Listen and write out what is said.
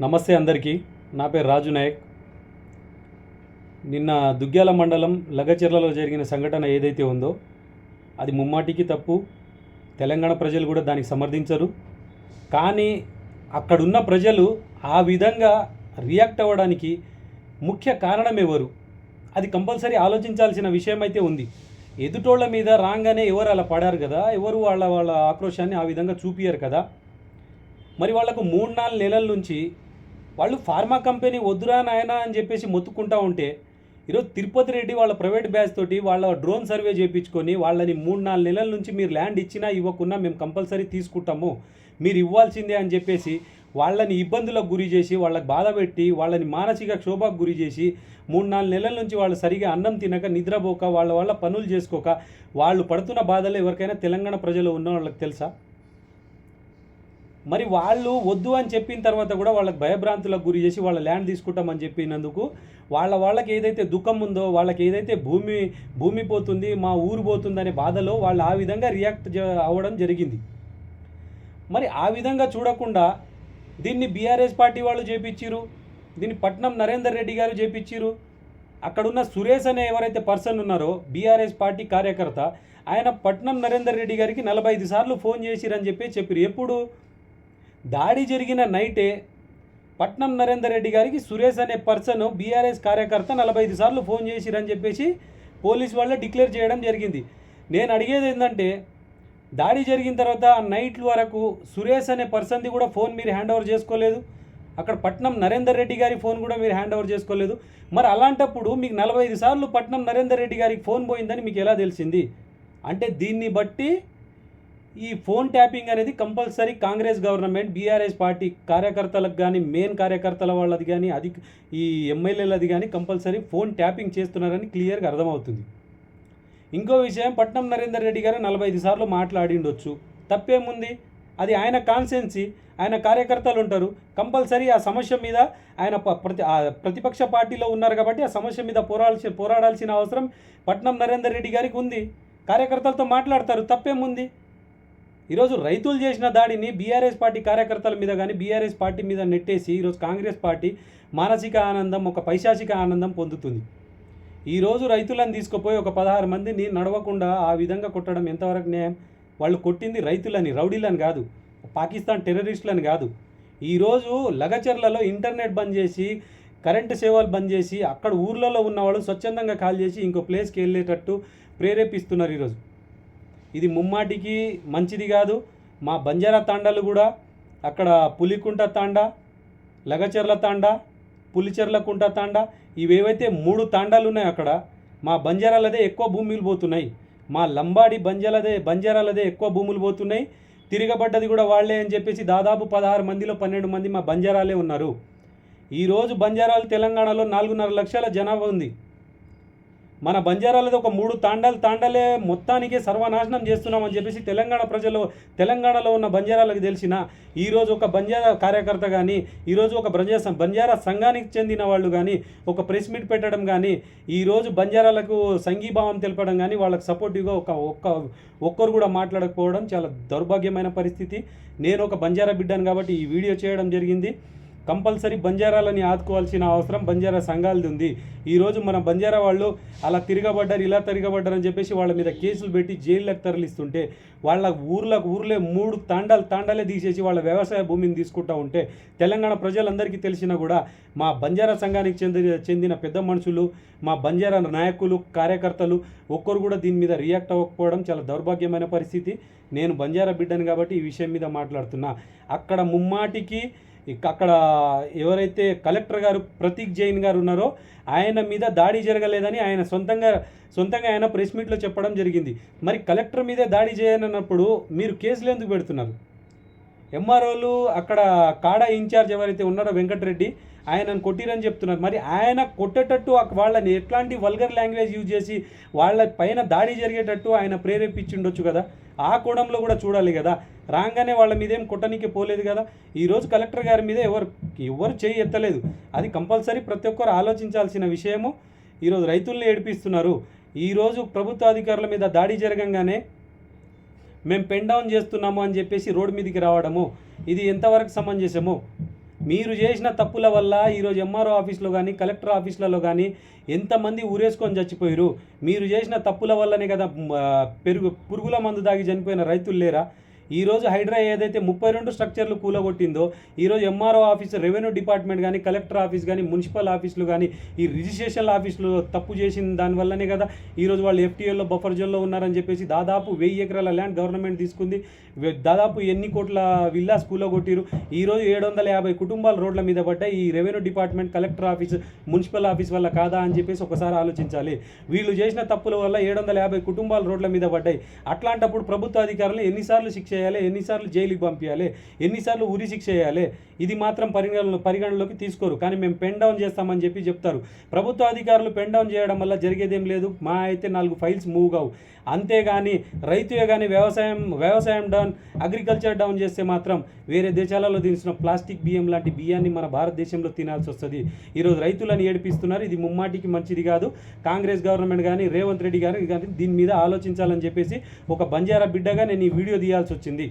నమస్తే అందరికీ. నా పేరు రాజు నాయక్. నిన్న దుగ్గ్యాల మండలం లగచెర్లలో జరిగిన సంఘటన ఏదైతే ఉందో అది ముమ్మాటికి తప్పు. తెలంగాణ ప్రజలు కూడా దానికి సమర్థించరు. కానీ అక్కడున్న ప్రజలు ఆ విధంగా రియాక్ట్ అవ్వడానికి ముఖ్య కారణం ఎవరు? అది కంపల్సరీ ఆలోచించాల్సిన విషయం అయితే ఉంది. ఎదుటోళ్ళ మీద రాగానే ఎవరు అలా పడారు కదా? ఎవరు వాళ్ళ వాళ్ళ ఆక్రోశాన్ని ఆ విధంగా చూపియరు కదా? మరి వాళ్ళకు మూడు నాలుగు నెలల నుంచి వాళ్ళు ఫార్మా కంపెనీ వద్దురా నాయనా అని చెప్పేసి మొత్తుకుంటా ఉంటే ఈరోజు తిరుపతి రెడ్డి వాళ్ళ ప్రైవేట్ బ్యాచ్ తోటి వాళ్ళ డ్రోన్ సర్వే చేయించుకొని వాళ్ళని మూడు నాలుగు నెలల నుంచి మీరు ల్యాండ్ ఇచ్చినా ఇవ్వకున్నా మేము కంపల్సరీ తీసుకుంటాము మీరు ఇవ్వాల్సిందే అని చెప్పేసి వాళ్ళని ఇబ్బందులకు గురి చేసి వాళ్ళకి బాధ పెట్టి వాళ్ళని మానసిక క్షోభకు గురి చేసి మూడు నాలుగు నెలల నుంచి వాళ్ళు సరిగా అన్నం తినక నిద్రపోక వాళ్ళ వాళ్ళ పనులు చేసుకోక వాళ్ళు పడుతున్న బాధలు ఎవరికైనా తెలంగాణ ప్రజలు ఉన్న వాళ్ళకి తెలుసా? మరి వాళ్ళు వద్దు అని చెప్పిన తర్వాత కూడా వాళ్ళకి భయభ్రాంతులకు గురి చేసి వాళ్ళ ల్యాండ్ తీసుకుంటామని చెప్పినందుకు వాళ్ళ వాళ్ళకి ఏదైతే దుఃఖం ఉందో వాళ్ళకి ఏదైతే భూమి భూమి పోతుంది మా ఊరు పోతుంది అనే బాధలో వాళ్ళు ఆ విధంగా రియాక్ట్ అవ్వడం జరిగింది. మరి ఆ విధంగా చూడకుండా దీన్ని బీఆర్ఎస్ పార్టీ వాళ్ళు చేపించిరు దీన్ని పట్నం నరేందర్ రెడ్డి గారు చేపించిరు అక్కడున్న సురేష్ అనే ఎవరైతే పర్సన్ ఉన్నారో బీఆర్ఎస్ పార్టీ కార్యకర్త ఆయన పట్నం నరేందర్ రెడ్డి గారికి నలభై ఐదు సార్లు ఫోన్ చేసిరని చెప్పి చెప్పారు ఎప్పుడు? దాడి జరిగిన నైటే పట్నం నరేందర్ రెడ్డి గారికి సురేష్ అనే పర్సన్ బీఆర్ఎస్ కార్యకర్త నలభై ఐదు సార్లు ఫోన్ చేసిరని చెప్పేసి పోలీస్ వాళ్ళే డిక్లేర్ చేయడం జరిగింది. నేను అడిగేది ఏంటంటే దాడి జరిగిన తర్వాత నైట్ వరకు సురేష్ అనే పర్సన్ది కూడా ఫోన్ మీరు హ్యాండ్ ఓవర్ చేసుకోలేదు. అక్కడ పట్నం నరేందర్ రెడ్డి గారి ఫోన్ కూడా మీరు హ్యాండ్ ఓవర్ చేసుకోలేదు. మరి అలాంటప్పుడు మీకు నలభై ఐదు సార్లు పట్నం నరేందర్ రెడ్డి గారికి ఫోన్ పోయిందని మీకు ఎలా తెలిసింది? అంటే దీన్ని బట్టి ఈ ఫోన్ ట్యాపింగ్ అనేది compulsory Congress government BRS party కార్యకర్తలకు కానీ మెయిన్ కార్యకర్తల వాళ్ళది కానీ అది ఈ ఎమ్మెల్యేలది కానీ కంపల్సరీ ఫోన్ ట్యాపింగ్ చేస్తున్నారని క్లియర్గా అర్థమవుతుంది. ఇంకో విషయం పట్నం నరేందర్ రెడ్డి గారు నలభై ఐదు సార్లు మాట్లాడిండొచ్చు. తప్పేముంది? అది ఆయన కాన్సెన్సీ ఆయన కార్యకర్తలు ఉంటారు. కంపల్సరీ ఆ సమస్య మీద ఆయన ప్రతి ఆ ప్రతిపక్ష పార్టీలో ఉన్నారు కాబట్టి ఆ సమస్య మీద పోరాడాల్సి పోరాడాల్సిన అవసరం పట్నం నరేందర్ రెడ్డి గారికి ఉంది. కార్యకర్తలతో మాట్లాడతారు. తప్పేముంది? ఈరోజు రైతులు చేసిన దాడిని బీఆర్ఎస్ పార్టీ కార్యకర్తల మీద కానీ బీఆర్ఎస్ పార్టీ మీద నెట్టేసి ఈరోజు కాంగ్రెస్ పార్టీ మానసిక ఆనందం ఒక పైశాచిక ఆనందం పొందుతుంది. ఈరోజు రైతులను తీసుకుపోయి ఒక పదహారు మందిని నడవకుండా ఆ విధంగా కొట్టడం ఎంతవరకు న్యాయం? వాళ్ళు కొట్టింది రైతులని రౌడీలని కాదు. పాకిస్తాన్ టెర్రరిస్టులని కాదు. ఈరోజు లగచర్లలో ఇంటర్నెట్ బంద్ చేసి కరెంటు సేవలు బంద్ చేసి అక్కడ ఊర్లలో ఉన్న వాళ్ళు స్వచ్ఛందంగా కాల్ చేసి ఇంకో ప్లేస్కి వెళ్ళేటట్టు ప్రేరేపిస్తున్నారు ఈరోజు. ఇది ముమ్మాటికి మంచిది కాదు. మా బంజారా తాండాలు కూడా అక్కడ పులికుంట తాండా లగచెర్ల తాండా పులిచెర్ల కుంట తాండా ఇవేవైతే మూడు తాండాలు ఉన్నాయి అక్కడ మా బంజారాలదే ఎక్కువ భూములు పోతున్నాయి. మా లంబాడి బంజాలదే బంజారాలదే ఎక్కువ భూములు పోతున్నాయి. తిరగబడ్డది కూడా వాళ్ళే అని చెప్పేసి దాదాపు పదహారు మందిలో పన్నెండు మంది మా బంజారాలే ఉన్నారు. ఈరోజు బంజారాలు తెలంగాణలో నాలుగున్నర లక్షల జనాభా ఉంది. మన బంజారాలది ఒక మూడు తాండాలు తాండాలే మొత్తానికే సర్వనాశనం చేస్తున్నామని చెప్పేసి తెలంగాణ ప్రజలు తెలంగాణలో ఉన్న బంజారాలకు తెలిసిన ఈరోజు ఒక బంజారా కార్యకర్త కానీ ఈరోజు ఒక బంజారా బంజారా సంఘానికి చెందిన వాళ్ళు కానీ ఒక ప్రెస్ మీట్ పెట్టడం కానీ ఈరోజు బంజారాలకు సంఘీభావం తెలపడం కానీ వాళ్ళకి సపోర్టివ్గా ఒక ఒక్క ఒక్కరు కూడా మాట్లాడకపోవడం చాలా దౌర్భాగ్యమైన పరిస్థితి. నేను ఒక బంజారా బిడ్డను కాబట్టి ఈ వీడియో చేయడం జరిగింది. కంపల్సరీ బంజారాలని ఆదుకోవాల్సిన అవసరం బంజారా సంఘాలది ఉంది. ఈరోజు మన బంజారా వాళ్ళు అలా తిరగబడ్డారు ఇలా తిరగబడ్డారు అని చెప్పేసి వాళ్ళ మీద కేసులు పెట్టి జైళ్ళకు తరలిస్తుంటే వాళ్ళ ఊర్లకు ఊర్లే మూడు తాండాలు తాండాలే తీసేసి వాళ్ళ వ్యవసాయ భూమిని తీసుకుంటా ఉంటే తెలంగాణ ప్రజలందరికీ తెలిసినా కూడా మా బంజారా సంఘానికి చెందిన చెందిన పెద్ద మనుషులు మా బంజారా నాయకులు కార్యకర్తలు ఒక్కరు కూడా దీని మీద రియాక్ట్ అవ్వకపోవడం చాలా దౌర్భాగ్యమైన పరిస్థితి. నేను బంజారా బిడ్డను కాబట్టి ఈ విషయం మీద మాట్లాడుతున్నా. అక్కడ ముమ్మాటికి అక్కడ ఎవరైతే కలెక్టర్ గారు ప్రతీక్ జైన్ గారు ఉన్నారో ఆయన మీద దాడి జరగలేదని ఆయన సొంతంగా సొంతంగా ఆయన ప్రెస్ మీట్లో చెప్పడం జరిగింది. మరి కలెక్టర్ మీదే దాడి చేయనన్నప్పుడు మీరు కేసులు ఎందుకు పెడుతున్నారు? ఎంఆర్ఓలు అక్కడ కాడా ఇన్ఛార్జ్ ఎవరైతే ఉన్నారో వెంకటరెడ్డి ఆయనను కొట్టిరని చెప్తున్నారు. మరి ఆయన కొట్టేటట్టు వాళ్ళని ఎట్లాంటి వల్గర్ లాంగ్వేజ్ యూజ్ చేసి వాళ్ళ పైన దాడి జరిగేటట్టు ఆయన ప్రేరేపించుండొచ్చు కదా? ఆ కోణంలో కూడా చూడాలి కదా. రాగానే వాళ్ళ మీదేం కుట్టనికి పోలేదు కదా. ఈరోజు కలెక్టర్ గారి మీద ఎవరు ఎవరు చేయి ఎత్తలేదు. అది కంపల్సరీ ప్రతి ఒక్కరు ఆలోచించాల్సిన విషయము. ఈరోజు రైతుల్ని ఏడిపిస్తున్నారు. ఈరోజు ప్రభుత్వ అధికారుల మీద దాడి జరగంగానే మేము పెన్ డౌన్ చేస్తున్నాము అని చెప్పేసి రోడ్డు మీదకి రావడము. ఇది ఎంతవరకు సమంజసము? మీరు చేసిన తప్పుల వల్ల ఈరోజు ఎంఆర్ఓ ఆఫీస్లో కానీ కలెక్టర్ ఆఫీసులలో కానీ ఎంతమంది ఊరేసుకొని చచ్చిపోయారు? మీరు చేసిన తప్పుల వల్లనే కదా పెరుగు పురుగుల మందు దాగి చనిపోయిన రైతులు లేరా? ఈరోజు హైడ్రా ఏదైతే ముప్పై రెండు స్ట్రక్చర్లు కూలగొట్టిందో ఈరోజు ఎంఆర్ఓ ఆఫీస్ రెవెన్యూ డిపార్ట్మెంట్ కానీ కలెక్టర్ ఆఫీస్ కానీ మున్సిపల్ ఆఫీసులు కానీ ఈ రిజిస్ట్రేషన్ ఆఫీసులు తప్పు చేసిన దానివల్లనే కదా ఈరోజు వాళ్ళు ఎఫ్టీఎల్లో బఫర్ జోన్లో ఉన్నారని చెప్పేసి దాదాపు వెయ్యి ఎకరాల ల్యాండ్ గవర్నమెంట్ తీసుకుంది. దాదాపు ఎన్ని కోట్ల విల్లాస్ కూలగొట్టిరు. ఈరోజు ఏడు వందల యాభై కుటుంబాలు రోడ్ల మీద పడ్డాయి. ఈ revenue department collector office municipal office వల్ల కాదా అని చెప్పేసి ఒకసారి ఆలోచించాలి. వీళ్ళు చేసిన తప్పుల వల్ల ఏడు వందల యాభై కుటుంబాలు రోడ్ల మీద పడ్డాయి. అట్లాంటప్పుడు ప్రభుత్వ అధికారులు ఎన్నిసార్లు శిక్ష చేయాలి ఎన్నిసార్లు జైలుకి పంపించాలి ఎన్నిసార్లు ఉరి శిక్ష చేయాలి ఇది మాత్రం పరిగణన పరిగణలోకి తీసుకోరు. కానీ మేము పెన్ డౌన్ చేస్తామని చెప్పి చెప్తారు. ప్రభుత్వ అధికారులు పెన్ డౌన్ చేయడం వల్ల జరిగేదేం లేదు. మా అయితే నాలుగు ఫైల్స్ మూవ్ కావు. అంతేగాని రైతుయే కానీ వ్యవసాయం వ్యవసాయం డౌన్ అగ్రికల్చర్ డౌన్ చేస్తే మాత్రం వేరే దేశాలలో దించిన ప్లాస్టిక్ బియ్యం లాంటి బియ్యాన్ని మన భారతదేశంలో తినాల్సి వస్తుంది. ఈరోజు రైతులను ఏడిపిస్తున్నారు. ఇది ముమ్మాటికి మంచిది కాదు. కాంగ్రెస్ గవర్నమెంట్ కానీ రేవంత్ రెడ్డి గారు కానీ దీని మీద ఆలోచించాలని చెప్పేసి ఒక బంజారా బిడ్డగా నేను ఈ వీడియో తీయాల్సి వచ్చింది